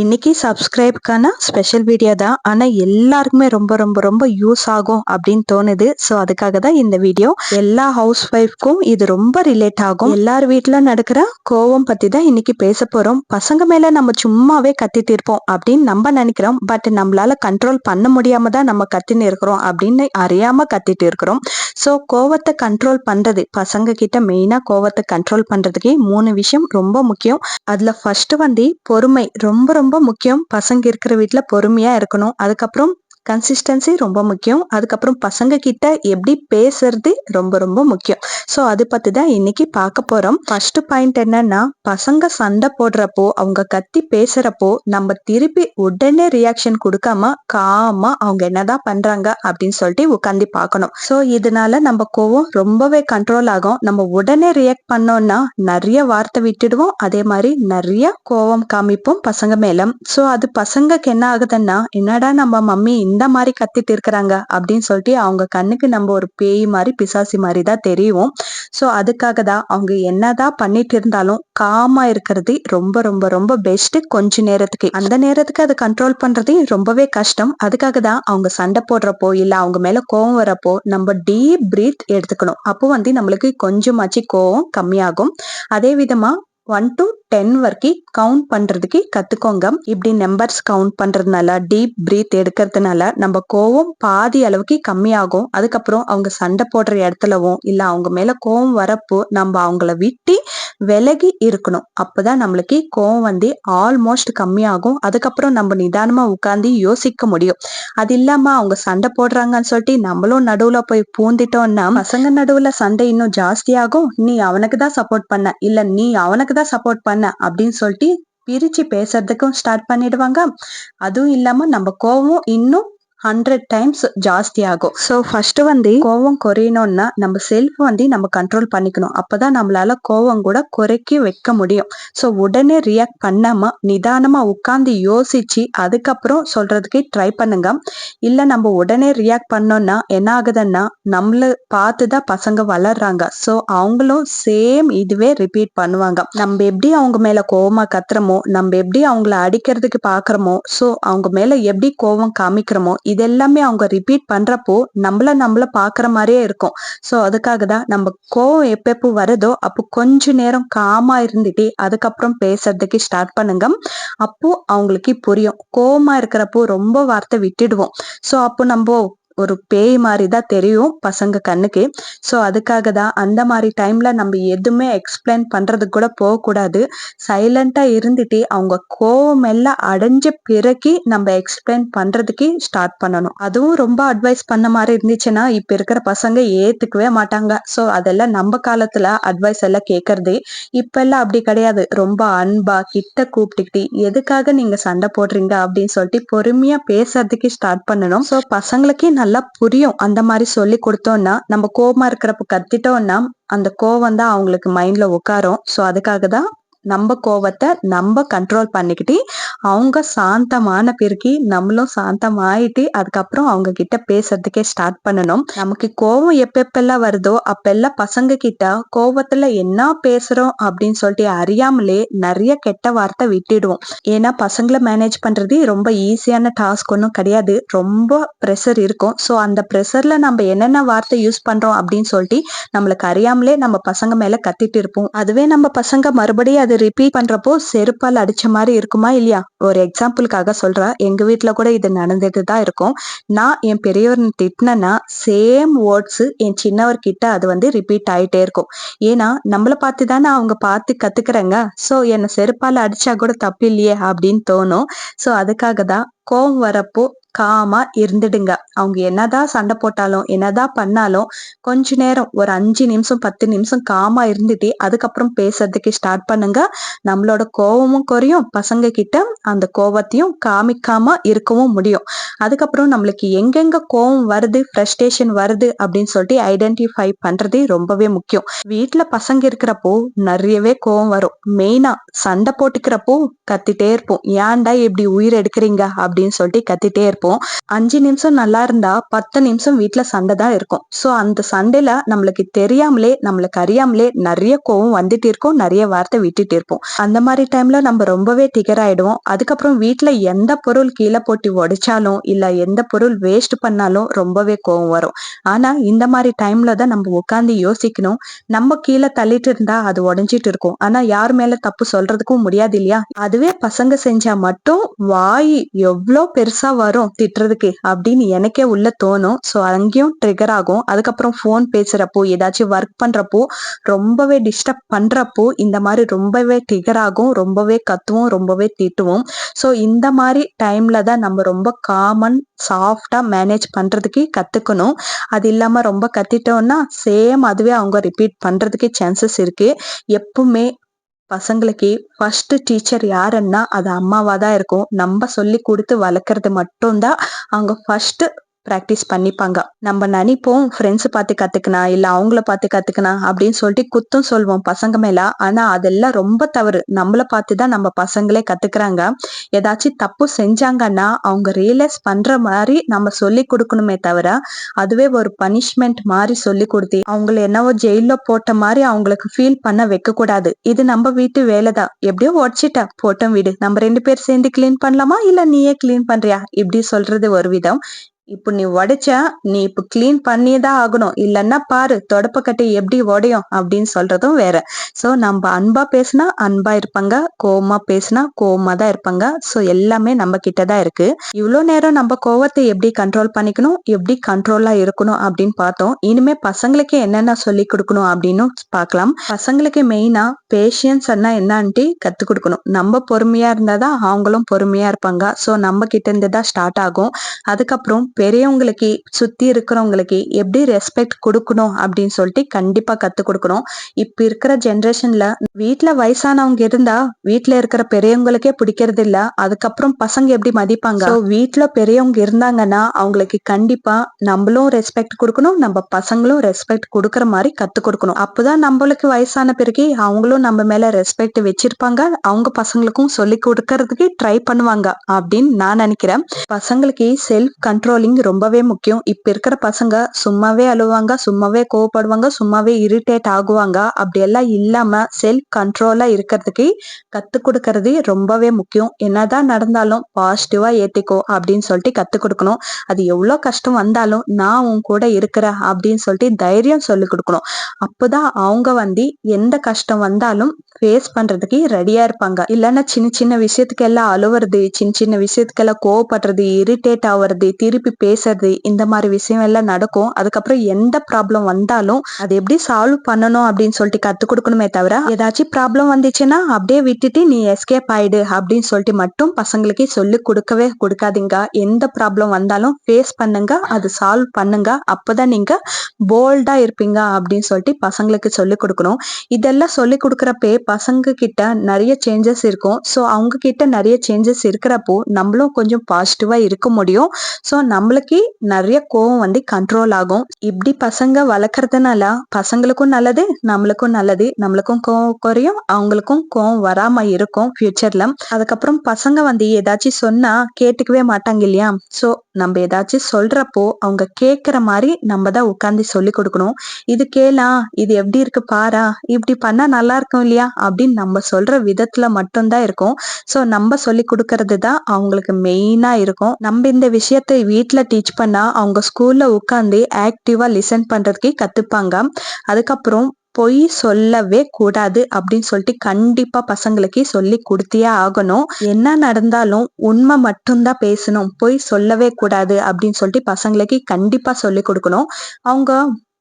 இன்னைக்கு சப்ஸ்கிரைப்க்கான special video தான். ஆனால் எல்லாருக்குமே ரொம்ப ரொம்ப ரொம்ப யூஸ் ஆகும் அப்படின்னு தோணுது. ஸோ அதுக்காக தான் இந்த வீடியோ எல்லா ஹவுஸ் ஒய்ஃப்க்கும் இது ரொம்ப ரிலேட் ஆகும். எல்லார் வீட்டில் நடக்கிற கோவம் பற்றி தான் இன்னைக்கு பேச போகிறோம் பசங்க மேலே நம்ம சும்மாவே கத்திட்டு இருப்போம் அப்படின்னு நம்ம நினைக்கிறோம். பட் நம்மளால கண்ட்ரோல் பண்ண முடியாம தான் நம்ம கத்தின்னு இருக்கிறோம் அப்படின்னு அறியாமல் கத்திட்டு இருக்கிறோம். ஸோ கோவத்தை கண்ட்ரோல் பண்ணுறது பசங்க கிட்ட மெயினாக கோவத்தை கண்ட்ரோல் பண்ணுறதுக்கே மூணு விஷயம் ரொம்ப முக்கியம். அதில் ஃபர்ஸ்ட் வந்து பொறுமை ரொம்ப ரொம்ப ரொம்ப முக்கியம். பசங்க இருக்கிற வீட்டில் பொறுமையா இருக்கணும். அதுக்கப்புறம் கன்சிஸ்டன்சி ரொம்ப முக்கியம். அதுக்கப்புறம் பசங்க கிட்ட எப்படி பேசுறது ரொம்ப ரொம்ப முக்கியம். ஸோ அது பத்தி தான் இன்னைக்கு பார்க்க போறோம். ஃபர்ஸ்ட் பாயிண்ட் என்னன்னா பசங்க சண்டை போடுறப்போ அவங்க கத்தி பேசுறப்போ நம்ம திருப்பி உடனே ரியாக்ஷன் கொடுக்காம காமா அவங்க என்னதான் பண்றாங்க அப்படின்னு சொல்லிட்டு உட்காந்து பார்க்கணும். ஸோ இதனால நம்ம கோவம் ரொம்பவே கண்ட்ரோல் ஆகும். நம்ம உடனே ரியாக்ட் பண்ணோம்னா நிறைய வார்த்தை விட்டுடுவோம். அதே மாதிரி நிறைய கோவம் காமிப்போம் பசங்க மேலம் ஸோ அது பசங்களுக்கு என்ன ஆகுதுன்னா என்னடா நம்ம மம்மி இந்த மாதிரி கத்திட்டு இருக்கிறாங்க அப்படின்னு சொல்லிட்டு அவங்க கண்ணுக்கு நம்ம ஒரு பேய் மாதிரி பிசாசி மாதிரி தான் தெரியும். ஸோ அதுக்காக தான் அவங்க என்னதான் பண்ணிட்டு இருந்தாலும் காமா இருக்கிறது ரொம்ப ரொம்ப ரொம்ப பெஸ்ட் கொஞ்ச நேரத்துக்கு. அந்த நேரத்துக்கு அதை கண்ட்ரோல் பண்றது ரொம்பவே கஷ்டம். அதுக்காக தான் அவங்க சண்டை போடுறப்போ இல்ல அவங்க மேல கோவம் வரப்போ நம்ம டீப் பிரீத் எடுத்துக்கணும். அப்போ வந்து நம்மளுக்கு கொஞ்சமாச்சு கோவம் கம்மியாகும். அதே விதமா ஒன் டு டென் வரைக்கும் கவுண்ட் பண்றதுக்கு கத்துக்கோங்க. இப்படி நம்பர்ஸ் கவுண்ட் பண்றதுனால டீப் பிரீத் எடுக்கிறதுனால நம்ம கோவம் பாதி அளவுக்கு கம்மியாகும். அதுக்கப்புறம் அவங்க சண்டை போடுற இடத்துலவும் இல்ல அவங்க மேல கோவம் வரப்போ நம்ம அவங்கள விட்டு விலகி இருக்கணும். அப்பதான் நம்மளுக்கு கோவம் வந்து ஆல்மோஸ்ட் கம்மியாகும். அதுக்கப்புறம் நம்ம நிதானமா உட்காந்து யோசிக்க முடியும். அது இல்லாம அவங்க சண்டை போடுறாங்கன்னு சொல்லிட்டு நம்மளும் நடுவுல போய் பூந்துட்டோம்னா பசங்க நடுவுல சண்டை இன்னும் ஜாஸ்தியாகும். நீ அவனுக்கு தான் சப்போர்ட் பண்ண. இல்ல நீ அவனுக்கு தான் சப்போர்ட் பண்ண அப்படின்னு சொல்லிட்டு பிரிச்சு பேசுறதுக்கும் ஸ்டார்ட் பண்ணிடுவாங்க. அதுவும் இல்லாம நம்ம கோவம் இன்னும் ஹண்ட்ரட் டைம்ஸ் ஜாஸ்தி ஆகும். ஸோ ஃபர்ஸ்ட் வந்து கோவம் குறையணும்னா நம்ம செல்ஃப் வந்து நம்ம கண்ட்ரோல் பண்ணிக்கணும். அப்பதான் நம்மளால கோவம் கூட குறைக்கி வைக்க முடியும். ஸோ உடனே ரியாக்ட் பண்ணாம நிதானமா உட்காந்து யோசிச்சு அதுக்கப்புறம் சொல்றதுக்கு ட்ரை பண்ணுங்க. இல்ல நம்ம உடனே ரியாக்ட் பண்ணோம்னா என்ன ஆகுதுன்னா நம்மள பார்த்துதான் பசங்க வளர்றாங்க. ஸோ அவங்களும் சேம் இதுவே ரிப்பீட் பண்ணுவாங்க. நம்ம எப்படி அவங்க மேல கோவமா கத்துறோமோ நம்ம எப்படி அவங்கள அடிக்கிறதுக்கு பாக்குறோமோ ஸோ அவங்க மேல எப்படி கோவம் காமிக்கிறோமோ இதெல்லாமே அவங்க ரிப்பீட் பண்றப்போ நம்மள நம்மள பாக்குற மாதிரியே இருக்கும். ஸோ அதுக்காக தான் நம்ம கோவம் எப்பப்போ வருதோ அப்போ கொஞ்ச நேரம் காமா இருந்துட்டு அதுக்கப்புறம் பேசுறதுக்கு ஸ்டார்ட் பண்ணுங்க. அப்போ அவங்களுக்கு புரியும். கோவமா இருக்கிறப்போ ரொம்ப வார்த்தை விட்டுடுவோம். ஸோ அப்போ நம்ம ஒரு பேய் மாதிரி தான் தெரியும் பசங்க கண்ணுக்கு. ஸோ அதுக்காக தான் அந்த மாதிரி டைம்ல நம்ம எதுவுமே எக்ஸ்பிளைன் பண்றதுக்கு கூட போகக்கூடாது. சைலண்டா இருந்துட்டு அவங்க கோவம் எல்லாம் அடைஞ்ச பிறகு நம்ம எக்ஸ்பிளைன் பண்றதுக்கு ஸ்டார்ட் பண்ணணும். அதுவும் ரொம்ப அட்வைஸ் பண்ண மாதிரி இருந்துச்சுன்னா இப்ப இருக்கிற பசங்க ஏத்துக்கவே மாட்டாங்க. ஸோ அதெல்லாம் நம்ம காலத்துல அட்வைஸ் எல்லாம் கேட்கறது இப்ப எல்லாம் அப்படி கிடையாது. ரொம்ப அன்பா கிட்ட கூப்பிட்டுக்கிட்டு எதுக்காக நீங்க சண்டை போடுறீங்க? அப்படின்னு சொல்லிட்டு பொறுமையா பேசுறதுக்கு ஸ்டார்ட் பண்ணணும். ஸோ பசங்களுக்கே நல்லா புரியும். அந்த மாதிரி சொல்லி கொடுத்தோம்னா நம்ம கோபமா இருக்கிறப்ப கத்திட்டோம்னா அந்த கோவம் தான் அவங்களுக்கு மைண்ட்ல உட்காரும். ஸோ அதுக்காக தான் நம்ம கோவத்தை நம்ம கண்ட்ரோல் பண்ணிக்கிட்டு அவங்க சாந்தமான பிறகு நம்மளும் சாந்தமாயிட்டு அதுக்கப்புறம் அவங்க கிட்ட பேசுறதுக்கே ஸ்டார்ட் பண்ணணும். நமக்கு கோவம் எப்பெப்பெல்லாம் வருதோ அப்பெல்லாம் பசங்க கிட்ட கோவத்துல என்ன பேசுறோம் அப்படின்னு சொல்லிட்டு அறியாமலே நிறைய கெட்ட வார்த்தை விட்டுடுவோம். ஏன்னா பசங்களை மேனேஜ் பண்றது ரொம்ப ஈஸியான டாஸ்க் ஒன்றும் கிடையாது. ரொம்ப ப்ரெஷர் இருக்கும். ஸோ அந்த ப்ரெஷர்ல நம்ம என்னென்ன வார்த்தை யூஸ் பண்றோம் அப்படின்னு சொல்லிட்டு நம்மளுக்கு அறியாமலே நம்ம பசங்க மேல கத்திட்டு இருப்போம். அதுவே நம்ம பசங்க மறுபடியும் அது ரிப்பீட் பண்றப்போ செருப்பால் அடிச்ச மாதிரி இருக்குமா இல்லையா? ஒரு எக்ஸாம்பிளுக்காக சொல்றேன் எங்க வீட்டுல கூட இது நடந்துட்டு தான் இருக்கும். நான் என் பெரியவர் திட்டினா சேம் வேர்ட்ஸ் என் சின்னவர் கிட்ட அது வந்து ரிப்பீட் ஆயிட்டே இருக்கும். ஏன்னா நம்மளை பார்த்து தானே அவங்க பார்த்து கத்துக்கிறாங்க. ஸோ என்னை செருப்பால் அடிச்சா கூட தப்பு இல்லையே அப்படின்னு தோணும். ஸோ அதுக்காக தான் கோவம் வரப்போ காமா இருந்துடுங்க. அவங்க என்னதான் சண்டை போட்டாலும் என்னதான் பண்ணாலும் கொஞ்ச நேரம் ஒரு அஞ்சு நிமிஷம் பத்து நிமிஷம் காமா இருந்துட்டு அதுக்கப்புறம் பேசுறதுக்கு ஸ்டார்ட் பண்ணுங்க. நம்மளோட கோவமும் குறையும். பசங்க கிட்ட அந்த கோவத்தையும் காமிக்காம இருக்கவும் முடியும். அதுக்கப்புறம் நம்மளுக்கு எங்கெங்க கோவம் வருது ஃப்ரஸ்ட்ரேஷன் வருது அப்படின்னு சொல்லிட்டு ஐடென்டிஃபை பண்றது ரொம்பவே முக்கியம். வீட்டுல பசங்க இருக்கிறப்போ நிறையவே கோவம் வரும். மெயினா சண்டை போட்டுக்கிறப்போ கத்திட்டே இருப்போம். ஏன்டா இப்படி உயிர் எடுக்கிறீங்க? அப்படின்னு சொல்லிட்டு கத்திட்டே இருப்போம். இருப்போம் அஞ்சு நிமிஷம் நல்லா இருந்தா பத்து நிமிஷம் வீட்டுல சண்டை தான் இருக்கும். சோ அந்த சண்டையில நம்மளுக்கு தெரியாமலே நம்மளுக்கு அறியாமலே நிறைய கோவம் வந்துட்டு இருக்கும். நிறைய வார்த்தை விட்டுட்டு இருப்போம். அந்த மாதிரி டைம்ல நம்ம ரொம்பவே டிகர் ஆயிடுவோம். அதுக்கப்புறம் வீட்டுல எந்த பொருள் கீழே போட்டு உடைச்சாலும் இல்ல எந்த பொருள் வேஸ்ட் பண்ணாலும் ரொம்பவே கோவம் வரும். ஆனா இந்த மாதிரி டைம்ல தான் நம்ம உட்காந்து யோசிக்கணும். நம்ம கீழே தள்ளிட்டு இருந்தா அது உடஞ்சிட்டு இருக்கும். ஆனா யார் மேல தப்பு சொல்றதுக்கும் முடியாது இல்லையா? அதுவே பசங்க செஞ்சா மட்டும் வாய் எவ்வளோ பெருசா வரும். திட்டுறதுக்கு அப்படின்னு எனக்கே உள்ள தோணும். ஸோ அங்கேயும் ட்ரிகர் ஆகும். அதுக்கப்புறம் ஃபோன் பேசுறப்போ ஏதாச்சும் ஒர்க் பண்றப்போ ரொம்பவே டிஸ்டர்ப் பண்றப்போ இந்த மாதிரி ரொம்பவே ட்ரிகர் ஆகும் ரொம்பவே கத்துவோம் ரொம்பவே திட்டுவோம். ஸோ இந்த மாதிரி டைம்ல தான் நம்ம ரொம்ப காமன் சாஃப்டா மேனேஜ் பண்றதுக்கு கத்துக்கணும். அது இல்லாம ரொம்ப கத்திட்டோம்னா சேம் அதுவே அவங்க ரிப்பீட் பண்றதுக்கு சான்சஸ் இருக்கு. எப்பவுமே பசங்களுக்கு ஃபர்ஸ்ட் டீச்சர் யாருன்னா அது அம்மாவா தான் இருக்கும். நம்ம சொல்லி கொடுத்து வளர்க்கறது மட்டும்தான். அவங்க ஃபர்ஸ்ட் ப்ராக்டிஸ் பண்ணிப்பாங்க. நம்ம நினைப்போம் ஃப்ரெண்ட்ஸ் பார்த்து கத்துக்கினா இல்ல அவங்கள பார்த்து கத்துக்கனா அப்படின்னு சொல்லிட்டு குத்தம் சொல்வோம் பசங்க மேல. ஆனா அதெல்லாம் ரொம்ப தவறு. நம்மள பார்த்து தான் நம்ம பசங்களே கத்துக்கிறாங்க. ஏதாச்சும் தப்பு செஞ்சாங்கன்னா அவங்க ரியலைஸ் பண்ற மாதிரி நம்ம சொல்லி கொடுக்கணுமே தவிர அதுவே ஒரு பனிஷ்மெண்ட் மாதிரி சொல்லி கொடுத்து அவங்கள என்னவோ ஜெயில போட்ட மாதிரி அவங்களுக்கு ஃபீல் பண்ண வைக்க கூடாது இது நம்ம வீட்டு வேலை தான் எப்படியோ உடச்சிட்ட போட்டோம் வீடு. நம்ம ரெண்டு பேர் சேர்ந்து கிளீன் பண்ணலாமா? இல்ல நீயே கிளீன் பண்றியா? இப்படி சொல்றது ஒரு விதம். இப்போ நீ உடைச்சா நீ இப்போ கிளீன் பண்ணியே தான் ஆகணும். இல்லைன்னா பாரு தொடப்பக்கட்டை எப்படி உடையும் அப்படின்னு சொல்றதும் வேற. சோ நம்ம அன்பா பேசினா அன்பா இருப்பாங்க கோவமா பேசினா கோவமா தான் இருப்பாங்க. சோ எல்லாமே நம்ம கிட்ட தான் இருக்கு. இவ்வளோ நேரம் நம்ம கோவத்தை எப்படி கண்ட்ரோல் பண்ணிக்கணும் எப்படி கண்ட்ரோலா இருக்கணும் அப்படின்னு பார்த்தோம். இனிமே பசங்களுக்கு என்னென்ன சொல்லி கொடுக்கணும் அப்படின்னு பார்க்கலாம். பசங்களுக்கு மெயினா பேஷியன்ஸ் என்ன என்னான்ட்டு கத்து கொடுக்கணும். நம்ம பொறுமையா இருந்தாதான் அவங்களும் பொறுமையா இருப்பாங்க. சோ நம்ம கிட்ட இருந்து தான் ஸ்டார்ட் ஆகும். அதுக்கப்புறம் பெரியவங்களுக்கு சுத்தி இருக்கிறவங்களுக்கு எப்படி ரெஸ்பெக்ட் கொடுக்கணும் அப்படின்னு சொல்லிட்டு கண்டிப்பா கத்து கொடுக்கணும். இப்ப இருக்கிற ஜென்ரேஷன்ல வீட்டுல வயசானவங்க இருந்தா வீட்டுல இருக்கிற பெரியவங்களுக்கே பிடிக்கிறது இல்ல. அதுக்கப்புறம் பசங்க எப்படி மதிப்பாங்க? So, வீட்டுல பெரியவங்க இருந்தாங்கன்னா அவங்களுக்கு கண்டிப்பா நம்மளும் ரெஸ்பெக்ட் கொடுக்கணும் நம்ம பசங்களும் ரெஸ்பெக்ட் கொடுக்கற மாதிரி கத்து கொடுக்கணும். அப்பதான் நம்மளுக்கு வயசான பிறகு அவங்களும் நம்ம மேல ரெஸ்பெக்ட் வச்சிருப்பாங்க. அவங்க பசங்களுக்கும் சொல்லி கொடுக்கறதுக்கு ட்ரை பண்ணுவாங்க அப்படின்னு நான் நினைக்கிறேன். பசங்களுக்கு செல்ஃப் கண்ட்ரோல் கண்ட்ரோலிங் ரொம்பவே முக்கியம். இப்ப இருக்கிற பசங்க சும்மாவே அழுவாங்க சும்மாவே கோவப்படுவாங்க சும்மாவே இரிட்டேட் ஆகுவாங்க. அப்படி எல்லாம் இல்லாம செல்ஃப் கண்ட்ரோலா இருக்கிறதுக்கு கத்து கொடுக்கறது ரொம்பவே முக்கியம். என்னதான் நடந்தாலும் பாசிட்டிவா ஏத்திக்கோ அப்படின்னு சொல்லிட்டு கத்து கொடுக்கணும். அது எவ்வளவு கஷ்டம் வந்தாலும் நான் உன் கூட இருக்கிறேன் அப்படின்னு சொல்லிட்டு தைரியம் சொல்லி கொடுக்கணும். அப்போதான் அவங்க வந்து எந்த கஷ்டம் வந்தாலும் ஃபேஸ் பண்றதுக்கு ரெடியா இருப்பாங்க. இல்லைன்னா சின்ன சின்ன விஷயத்துக்கு எல்லாம் அழுவுறது சின்ன சின்ன விஷயத்துக்கு எல்லாம் கோவப்படுறது இரிட்டேட் ஆகுறது திருப்பி பேசுறது இந்த மாதிரி விஷயம் எல்லாம் நடக்கும். அதுக்கப்புறம் எந்த ப்ராப்ளம் வந்தாலும் அது எப்படி சால்வ் பண்ணணும் அப்படின்னு சொல்லிட்டு கத்து கொடுக்கணுமே தவிர ஏதாச்சும் ப்ராப்ளம் வந்துச்சுன்னா அப்படியே விட்டுட்டு நீ எஸ்கேப் ஆயிடு அப்படின்னு சொல்லிட்டு மட்டும் பசங்களுக்கு சொல்லி கொடுக்கவே கொடுக்காதீங்க. எந்த ப்ராப்ளம் வந்தாலும் ஃபேஸ் பண்ணுங்க அது சால்வ் பண்ணுங்க. அப்பதான் நீங்க போல்டா இருப்பீங்க அப்படின்னு சொல்லிட்டு பசங்களுக்கு சொல்லி கொடுக்கணும். இதெல்லாம் சொல்லி கொடுக்குறப்பே பசங்க கிட்ட நிறைய சேஞ்சஸ் இருக்கும். ஸோ அவங்க கிட்ட நிறைய சேஞ்சஸ் இருக்கிறப்போ நம்மளும் கொஞ்சம் பாசிட்டிவா இருக்க முடியும். ஸோ நம்மளுக்கு நிறைய கோவம் வந்து கண்ட்ரோல் ஆகும். இப்படி பசங்க வளர்க்கறதுனால பசங்களுக்கும் நல்லது நம்மளுக்கும் நல்லது. நம்மளுக்கும் கோவம் குறையும் அவங்களுக்கும் கோவம் வராம இருக்கும் ஃபியூச்சர்ல அதுக்கப்புறம் பசங்க வந்து ஏதாச்சும் சொன்னா கேட்டுக்கவே மாட்டாங்க இல்லையா? ஸோ நம்ம ஏதாச்சும் சொல்றப்போ அவங்க கேட்குற மாதிரி நம்ம தான் உட்காந்து சொல்லி கொடுக்கணும். இது கேளா இது எப்படி இருக்கு பாரா இப்படி பண்ணா நல்லா இருக்கும் இல்லையா? அப்படின்னு நம்ம சொல்ற விதத்துல மட்டும்தான் இருக்கும். ஸோ நம்ம சொல்லி கொடுக்கறது தான் அவங்களுக்கு மெயினா இருக்கும். நம்ம இந்த விஷயத்தை வீட்டு வீட்டில் டீச் பண்ணால் அவங்க ஸ்கூலில் உட்காந்து ஆக்டிவாக லிசன் பண்ணுறதுக்கே கற்றுப்பாங்க அதுக்கப்புறம் பொய் சொல்லவே கூடாது அப்படின்னு சொல்லிட்டு கண்டிப்பா பசங்களுக்கு சொல்லி கொடுத்தே ஆகணும். என்ன நடந்தாலும் உண்மை மட்டும்தான் பேசணும். பொய் சொல்லவே கூடாது அப்படின்னு சொல்லிட்டு பசங்களுக்கு கண்டிப்பா சொல்லி கொடுக்கணும். அவங்க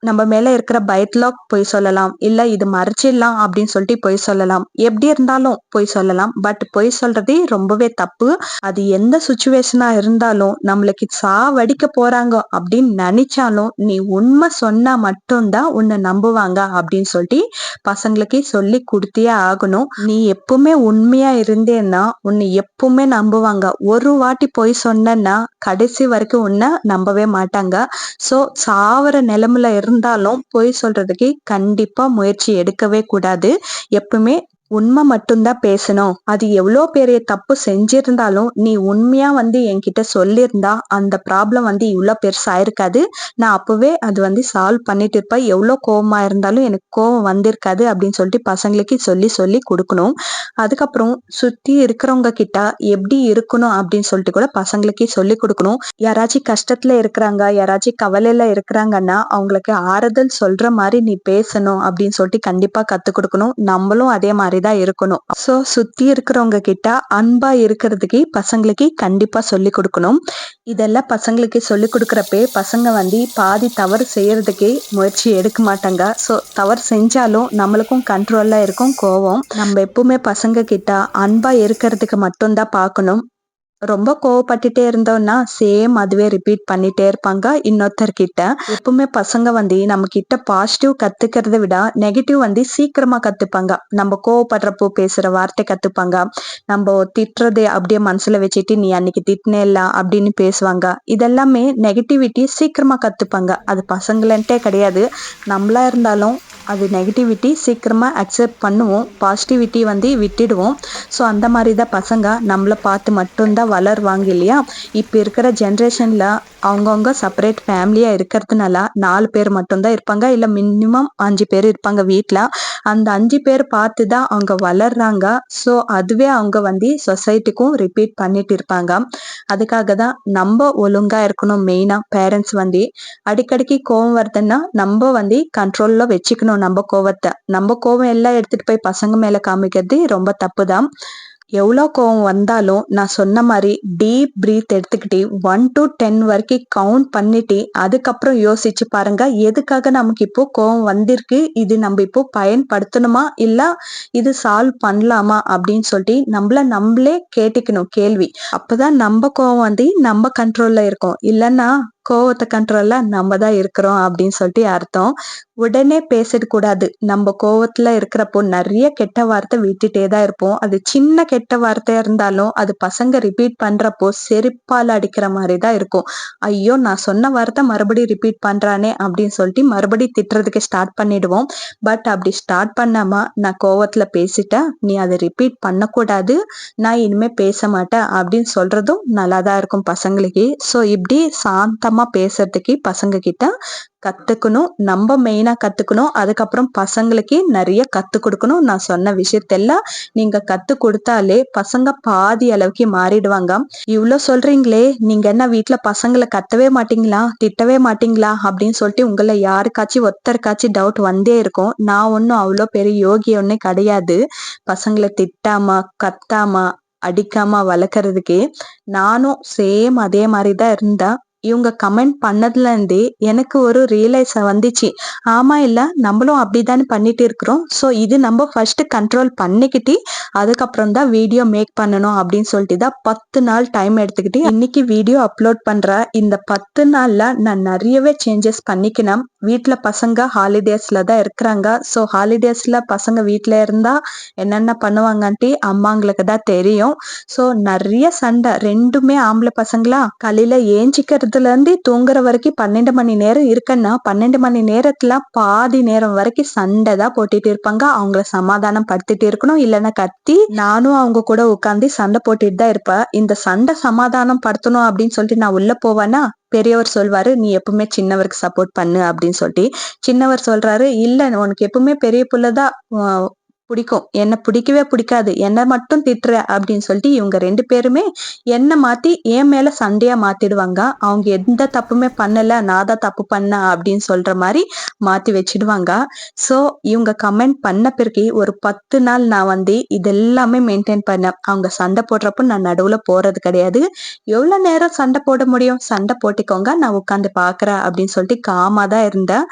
நம்ம மேல இருக்கிற பயத்துல பொய் சொல்லலாம். இல்ல இது மறைச்சிடலாம் அப்படின்னு சொல்லிட்டு பொய் சொல்லலாம். எப்படி இருந்தாலும் பொய் சொல்லலாம். பட் பொய் சொல்றதே ரொம்பவே தப்பு. அது எந்த சுச்சுவேஷனா இருந்தாலும் நம்மளுக்கு சாவடிக்க போறாங்க அப்படின்னு நினைச்சாலும் நீ உண்மை சொன்னா மட்டும்தான் உன்னை நம்புவாங்க அப்படின்னு சொல்லிட்டு பசங்களுக்கு சொல்லி கொடுத்தே ஆகணும். நீ எப்பவுமே உண்மையா இருந்தேன்னா உன்னை எப்பவுமே நம்புவாங்க. ஒரு வாட்டி பொய் சொன்னேன்னா கடைசி வரைக்கும் உன்னை நம்பவே மாட்டாங்க. சோ சாவர நிலைமையில இருந்தாலும் பொய் சொல்றதுக்கு கண்டிப்பா முயற்சி எடுக்கவே கூடாது. எப்பவுமே உண்மை மட்டும்தான் பேசணும். அது எவ்வளோ பெரிய தப்பு செஞ்சிருந்தாலும் நீ உண்மையா வந்து என்கிட்ட சொல்லியிருந்தா அந்த ப்ராப்ளம் வந்து இவ்வளோ பெருசாயிருக்காது நான் அப்பவே அது வந்து சால்வ் பண்ணிட்டு இருப்பேன். எவ்வளோ கோபமா இருந்தாலும் எனக்கு கோவம் வந்திருக்காது அப்படின்னு சொல்லிட்டு பசங்களுக்கு சொல்லி சொல்லி கொடுக்கணும். அதுக்கப்புறம் சுத்தி இருக்கிறவங்க கிட்ட எப்படி இருக்கணும் அப்படின்னு சொல்லிட்டு கூட பசங்களுக்கு சொல்லி கொடுக்கணும். யாராச்சும் கஷ்டத்துல இருக்கிறாங்க யாராச்சும் கவலையில இருக்கிறாங்கன்னா அவங்களுக்கு ஆறுதல் சொல்ற மாதிரி நீ பேசணும் அப்படின்னு சொல்லிட்டு கண்டிப்பா கத்து கொடுக்கணும். நம்மளும் அதே மாதிரி தான் இருக்கணும். ஸோ சுத்தி இருக்கிறவங்க கிட்ட அன்பா இருக்கிறதுக்கு பசங்களுக்கு கண்டிப்பா சொல்லி கொடுக்கணும். இதெல்லாம் பசங்களுக்கு சொல்லி கொடுக்குறப்பே பசங்க வந்து பாதி தவறு செய்யறதுக்கே முயற்சி எடுக்க மாட்டாங்க. ஸோ தவறு செஞ்சாலும் நம்மளுக்கும் கண்ட்ரோல்ல இருக்கும் கோவம். நம்ம எப்பவுமே பசங்க கிட்ட அன்பா இருக்கிறதுக்கு மட்டும்தான் பார்க்கணும். ரொம்ப கோவப்பட்டுட்டே இருந்தோம்னா சேம் அதுவே ரிப்பீட் பண்ணிட்டே இருப்பாங்க இன்னொருத்தர்கிட்ட. எப்பவுமே பசங்க வந்து நம்ம கிட்ட பாசிட்டிவ் கத்துக்கிறத விட நெகட்டிவ் வந்து சீக்கிரமா கத்துப்பாங்க. நம்ம கோவப்படுறப்போ பேசுற வார்த்தை கத்துப்பாங்க. நம்ம திட்டுறது அப்படியே மனசுல வச்சுட்டு நீ அன்னைக்கு திட்டினேல்ல அப்படின்னு பேசுவாங்க. இதெல்லாமே நெகட்டிவிட்டி சீக்கிரமா கத்துப்பாங்க. அது பசங்களன்ட்டே கிடையாது. நம்மளா இருந்தாலும் அது நெகட்டிவிட்டி சீக்கிரமாக அக்செப்ட் பண்ணுவோம். பாசிட்டிவிட்டி வந்து விட்டுடுவோம். ஸோ அந்த மாதிரி தான் பசங்க நம்மளை பார்த்து மட்டும்தான் வளருவாங்க இல்லையா? இப்போ இருக்கிற ஜென்ரேஷனில் அவங்கவுங்க செப்பரேட் ஃபேமிலியாக இருக்கிறதுனால நாலு பேர் மட்டும்தான் இருப்பாங்க. இல்லை மினிமம் அஞ்சு பேர் இருப்பாங்க வீட்டில் அந்த அஞ்சு பேர் பார்த்து தான் அவங்க வளர்றாங்க. ஸோ அதுவே அவங்க வந்து சொசைட்டிக்கும் ரிப்பீட் பண்ணிட்டு இருப்பாங்க. அதுக்காக தான் நம்ம ஒழுங்காக இருக்கணும். மெயினாக பேரண்ட்ஸ் வந்து அடிக்கடிக்கு கோவம் வருதுன்னா நம்ம வந்து கண்ட்ரோலில் வச்சுக்கணும். நம்ம கோவத்தை. நம்ம கோவம் எல்லாம் எடுத்துட்டு போய் பசங்க மேலே காமிக்கிறது ரொம்ப தப்பு தான் எவ்வளோ கோவம் வந்தாலும் நான் சொன்ன மாதிரி டீப் பிரீத் எடுத்துக்கிட்டு ஒன் டு டென் வரைக்கும் கவுண்ட் பண்ணிட்டு அதுக்கப்புறம் யோசிச்சு பாருங்க எதுக்காக நமக்கு இப்போ கோவம் வந்திருக்கு? இது நம்ம இப்போ பயன்படுத்தணுமா? இல்ல இது சால்வ் பண்ணலாமா? அப்படின்னு சொல்லிட்டு நம்மள நம்மளே கேட்டுக்கணும் கேள்வி. அப்பதான் நம்ம கோவம் வந்து நம்ம கண்ட்ரோல்ல இருக்கும். இல்லைன்னா கோவத்தை கண்ட்ரோல்ல நம்ம தான் இருக்கிறோம் அப்படின்னு சொல்லிட்டு அர்த்தம். உடனே பேசிட கூடாது. நம்ம கோவத்துல இருக்கிறப்போ நிறைய கெட்ட வார்த்தை விட்டுட்டே தான் இருப்போம். அது சின்ன கெட்ட வார்த்தையா இருந்தாலும் அது பசங்க ரிப்பீட் பண்றப்போ செருப்பால் அடிக்கிற மாதிரி தான் இருக்கும். ஐயோ நான் சொன்ன வார்த்தை மறுபடியும் ரிப்பீட் பண்றானே அப்படின்னு சொல்லிட்டு மறுபடியும் திட்டுறதுக்கு ஸ்டார்ட் பண்ணிடுவோம். பட் அப்படி ஸ்டார்ட் பண்ணாம நான் கோவத்துல பேசிட்டேன் நீ அதை ரிப்பீட் பண்ணக்கூடாது. நான் இனிமே பேச மாட்டேன் அப்படின்னு சொல்றதும் நல்லா தான் இருக்கும் பசங்களுக்கு. ஸோ இப்படி சாந்தமா பேசுறதுக்கு பசங்க கிட்ட கத்துக்கணும். நம்ம மெயினா கத்துக்கணும். அதுக்கப்புறம் பசங்களுக்கு நிறைய கத்து கொடுக்கணும். நான் சொன்ன விஷயத்தெல்லாம் நீங்க கத்து கொடுத்தாலே பசங்க பாதி அளவுக்கு மாறிடுவாங்க. இவ்வளவு சொல்றீங்களே நீங்க என்ன வீட்டுல பசங்களை கத்தவே மாட்டீங்களா? திட்டவே மாட்டீங்களா? அப்படின்னு சொல்லிட்டு உங்களை யாருக்காச்சும் ஒருத்தருக்காச்சும் டவுட் வந்தே இருக்கும். நான் ஒன்றும் அவ்வளோ பெரிய யோகி ஒன்றும் கிடையாது. பசங்களை திட்டாம கத்தாம அடிக்காம வளர்க்கறதுக்கே நானும் சேம் அதே மாதிரி தான் இருந்தேன். இவங்க கமெண்ட் பண்ணதுல இருந்தே எனக்கு ஒரு ரியலைஸ் வந்துச்சு. ஆமா இல்ல நம்மளும் அப்படிதானே பண்ணிட்டு இருக்கிறோம். ஸோ இது நம்ம ஃபர்ஸ்ட் கண்ட்ரோல் பண்ணிக்கிட்டு அதுக்கப்புறம் தான் வீடியோ மேக் பண்ணணும் அப்படின்னு சொல்லிட்டு தான் பத்து நாள் டைம் எடுத்துக்கிட்டு இன்னைக்கு வீடியோ அப்லோட் பண்ற இந்த பத்து நாள்ல நான் நிறையவே சேஞ்சஸ் பண்ணிக்கணும் வீட்டில் பசங்க ஹாலிடேஸ்ல தான் இருக்கிறாங்க. ஸோ ஹாலிடேஸ்ல பசங்க வீட்டில் இருந்தா என்னென்ன பண்ணுவாங்கன்ட்டு அம்மாங்களுக்கு தான் தெரியும். ஸோ நிறைய சண்டை. ரெண்டுமே ஆம்பளை பசங்களா? காலையில ஏஞ்சிக்கிறது இருந்து தூங்குற வரைக்கும் பன்னெண்டு மணி நேரம் இருக்குன்னா பன்னெண்டு மணி நேரத்துல பாதி நேரம் வரைக்கும் சண்டை தான் போட்டுட்டு இருப்பாங்க. அவங்கள சமாதானம் படுத்திட்டு இருக்கணும். இல்லைன்னா கத்தி நானும் அவங்க கூட உட்காந்து சண்டை போட்டுட்டு தான் இருப்பேன். இந்த சண்டை சமாதானம் படுத்தணும் அப்படின்னு சொல்லிட்டு நான் உள்ள போவேன்னா பெரியவர் சொல்வாரு நீ எப்பவுமே சின்னவருக்கு சப்போர்ட் பண்ணு அப்படின்னு சொல்லிட்டு. சின்னவர் சொல்றாரு இல்ல உனக்கு எப்பவுமே பெரிய புள்ளதான் பிடிக்கும். என்ன பிடிக்கவே பிடிக்காது. என்ன மட்டும் திட்டுற அப்படின்னு சொல்லிட்டு இவங்க ரெண்டு பேருமே என்ன மாத்தி என் மேல சண்டையா மாத்திடுவாங்க. அவங்க எந்த தப்புமே பண்ணல. நான் தான் தப்பு பண்ண அப்படின்னு சொல்ற மாதிரி மாத்தி வச்சிடுவாங்க. ஸோ இவங்க கமெண்ட் பண்ண பிறகு ஒரு பத்து நாள் நான் வந்து இதெல்லாமே மெயின்டைன் பண்ணேன். அவங்க சண்டை போடுறப்போ நான் நடுவுல போறது கிடையாது. எவ்வளவு நேரம் சண்டை போட முடியும்? சண்டை போட்டுக்கோங்க. நான் உட்காந்து பாக்குறேன் அப்படின்னு சொல்லிட்டு காமா தான் இருந்தேன்.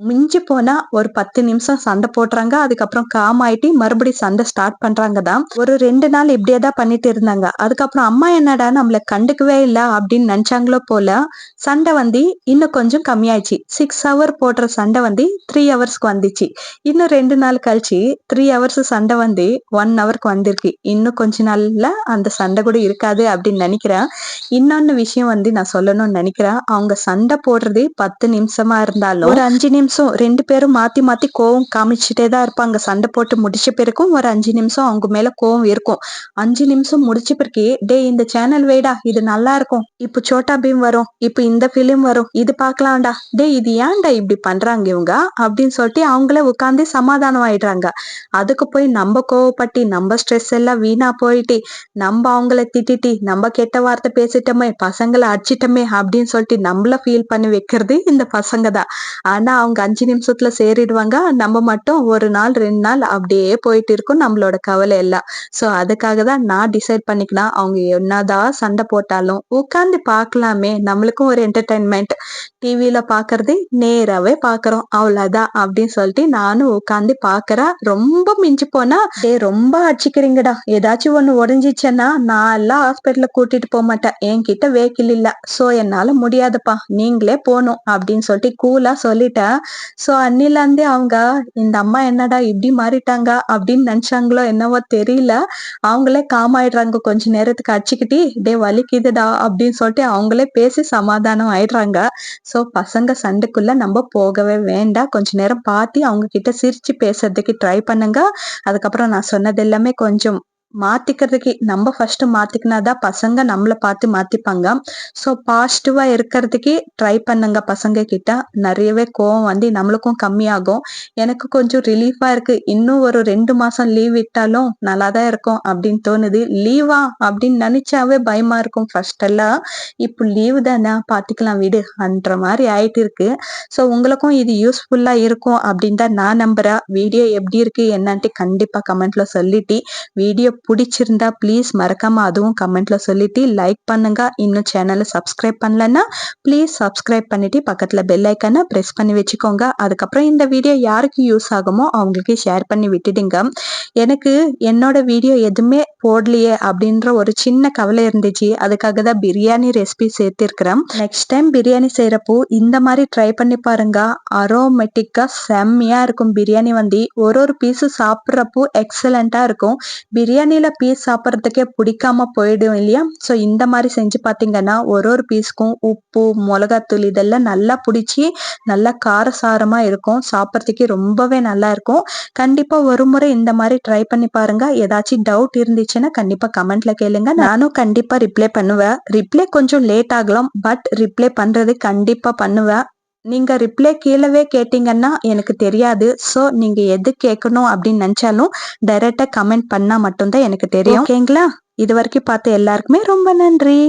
மிஞ்சி போனா ஒரு பத்து நிமிஷம் சண்டை போடுறாங்க. அதுக்கப்புறம் காம் ஆயிட்டு மறுபடியும் சண்டை ஸ்டார்ட் பண்றாங்க தான். ஒரு ரெண்டு நாள் இப்படியே தான் பண்ணிட்டு இருந்தாங்க. அதுக்கப்புறம் அம்மா என்னடா நம்மள கண்டுக்கவே இல்லை அப்படின்னு நினைச்சாங்களோ போல சண்டை வந்து இன்னும் கொஞ்சம் கம்மியாயிடுச்சு. சிக்ஸ் ஹவர் போடுற சண்டை வந்து த்ரீ ஹவர்ஸ்க்கு வந்துச்சு. இன்னும் ரெண்டு நாள் கழிச்சு த்ரீ ஹவர்ஸ் சண்டை வந்து ஒன் ஹவருக்கு வந்திருக்கு. இன்னும் கொஞ்ச நாள்ல அந்த சண்டை கூட இருக்காது அப்படின்னு நினைக்கிறேன். இன்னொன்னு விஷயம் வந்து நான் சொல்லணும்னு நினைக்கிறேன். அவங்க சண்டை போடுறது பத்து நிமிஷமா இருந்தாலும் ஒரு அஞ்சு நிமிஷம் நிமிஷம் ரெண்டு பேரும் மாத்தி மாத்தி கோவம் காமிச்சிட்டே தான் இருப்பாங்க. சண்டை போட்டு முடிச்ச பிறக்கும் ஒரு அஞ்சு நிமிஷம் அவங்க மேல கோவம் இருக்கும். அஞ்சு நிமிஷம் முடிச்ச பிறகு டே இந்த சேனல் வேடா இது நல்லா இருக்கும். இப்போ சோட்டா பீம் வரும். இப்போ இந்த பிலிம் வரும். இது பார்க்கலாம்டா. டே இது ஏன்டா இப்படி பண்றாங்க இவங்க? அப்படின்னு சொல்லிட்டு அவங்களே உட்காந்து சமாதானம் ஆயிடுறாங்க. அதுக்கு போய் நம்ம கோவப்பட்டு நம்ம ஸ்ட்ரெஸ் எல்லாம் வீணா போயிட்டு நம்ம அவங்கள திட்டிட்டு நம்ம கெட்ட வார்த்தை பேசிட்டோமே பசங்களை அடிச்சிட்டோமே அப்படின்னு சொல்லிட்டு நம்மள ஃபீல் பண்ணி வைக்கிறது இந்த பசங்க தான். ஆனா அவங்க அஞ்சு நிமிஷத்துல சேரிடுவாங்க. நம்ம மட்டும் ஒரு நாள் ரெண்டு நாள் அப்படியே போயிட்டு இருக்கும் நம்மளோட கவலை எல்லாம். சோ அதுக்காக தான் நான் டிசைட் பண்ணிக்கலாம் அவங்க என்னதான் சண்டை போட்டாலும் உட்காந்து பார்க்கலாமே. நம்மளுக்கும் ஒரு என்டர்டைன்மெண்ட் டிவியில பாக்குறது நேராவே பாக்குறோம் அவ்வளவுதான் அப்படின்னு சொல்லிட்டு நானும் உட்காந்து பாக்குறேன் ரொம்ப மிஞ்சி போனா ஏ ரொம்ப அடிச்சுக்கிறீங்கடா. ஏதாச்சும் ஒண்ணு உடஞ்சிச்சேன்னா நான் எல்லாம் ஹாஸ்பிட்டல கூட்டிட்டு போக மாட்டேன். என்கிட்ட வேக்கில் இல்ல. சோ என்னால முடியாதுப்பா. நீங்களே போகணும். அப்படின்னு சொல்லிட்டு கூலா சொல்லிட்டேன். சோ அன்னிலிருந்தே அவங்க இந்த அம்மா என்னடா இப்படி மாறிட்டாங்க? அப்படின்னு நினைச்சாங்களோ என்னவோ தெரியல. அவங்களே காமாயிடுறாங்க கொஞ்ச நேரத்துக்கு அடிச்சுக்கிட்டு டே வலிக்குதுடா அப்படின்னு சொல்லிட்டு அவங்களே பேசி சமாதானம் ஆயிடுறாங்க. சோ பசங்க சண்டைக்குள்ள நம்ம போகவே வேண்டாம். கொஞ்ச நேரம் பார்த்து அவங்க கிட்ட சிரிச்சு பேசுறதுக்கு ட்ரை பண்ணுங்க. அதுக்கப்புறம் நான் சொன்னது எல்லாமே கொஞ்சம் மாத்திக்கிறதுக்கு நம்ம ஃபர்ஸ்ட் மாத்திக்கினாதான் பசங்க நம்மள பார்த்து மாத்திப்பாங்க. ஸோ பாசிட்டிவா இருக்கிறதுக்கு ட்ரை பண்ணுங்க பசங்க கிட்ட. நிறையவே கோவம் வந்து நம்மளுக்கும் கம்மியாகும். எனக்கு கொஞ்சம் ரிலீஃபா இருக்கு. இன்னும் ஒரு ரெண்டு மாசம் லீவ் விட்டாலும் நல்லா தான் இருக்கும் அப்படின்னு தோணுது. லீவா அப்படின்னு நினைச்சாவே பயமா இருக்கும் ஃபர்ஸ்ட் எல்லாம். இப்போ லீவு தானே பாத்துக்கலாம் விடு அன்ற மாதிரி ஆயிட்டு இருக்கு. ஸோ உங்களுக்கும் இது யூஸ்ஃபுல்லா இருக்கும் அப்படின்னு தான் நான் நம்புறேன். வீடியோ எப்படி இருக்கு என்னன்ட்டு கண்டிப்பா கமெண்ட்ல சொல்லிட்டு வீடியோ பிடிச்சிருந்தா ப்ளீஸ் மறக்காம அதுவும் கமெண்ட்ல சொல்லிட்டு லைக் பண்ணுங்க. இன்னும் சேனலை சப்ஸ்கிரைப் பண்ணலன்னா ப்ளீஸ் சப்ஸ்கிரைப் பண்ணிட்டு பக்கத்துல பெல் ஐக்கனை ப்ரெஸ் பண்ணி வச்சுக்கோங்க. அதுக்கப்புறம் இந்த வீடியோ யாருக்கு யூஸ் ஆகுமோ அவங்களுக்கு ஷேர் பண்ணி விட்டுடுங்க. எனக்கு என்னோட வீடியோ எதுவுமே போடலையே அப்படின்ற ஒரு சின்ன கவலை இருந்துச்சு. அதுக்காக தான் பிரியாணி ரெசிபி சேர்த்திருக்கிறேன். நெக்ஸ்ட் டைம் பிரியாணி செய்யறப்போ இந்த மாதிரி ட்ரை பண்ணி பாருங்க. அரோமெட்டிக்காக செம்மையா இருக்கும் பிரியாணி வந்து ஒரு ஒரு பீஸு சாப்பிட்றப்போ எக்ஸலண்டா இருக்கும். பிரியாணி பிரியாணியில பீஸ் சாப்பிட்றதுக்கே பிடிக்காம போயிடும் இல்லையா? ஸோ இந்த மாதிரி செஞ்சு பார்த்தீங்கன்னா ஒரு ஒரு பீஸ்க்கும் உப்பு மிளகாத்தூள் இதெல்லாம் நல்லா பிடிச்சி நல்லா காரசாரமா இருக்கும். சாப்பிட்றதுக்கு ரொம்பவே நல்லா இருக்கும். கண்டிப்பா ஒரு முறை இந்த மாதிரி ட்ரை பண்ணி பாருங்க. ஏதாச்சும் டவுட் இருந்துச்சுன்னா கண்டிப்பா கமெண்ட்ல கேளுங்க. நானும் கண்டிப்பா ரிப்ளை பண்ணுவேன். ரிப்ளை கொஞ்சம் லேட் ஆகலாம் பட் ரிப்ளை பண்றது கண்டிப்பா பண்ணுவேன். நீங்க ரிப்ளை கீழவே கேட்டீங்கன்னா எனக்கு தெரியாது. ஸோ நீங்க எது கேட்கணும் அப்படின்னு நினைச்சாலும் டைரக்டா கமெண்ட் பண்ணா மட்டும்தான் எனக்கு தெரியும். ஓகேங்களா இது வரைக்கும் பார்த்த எல்லாருக்குமே ரொம்ப நன்றி.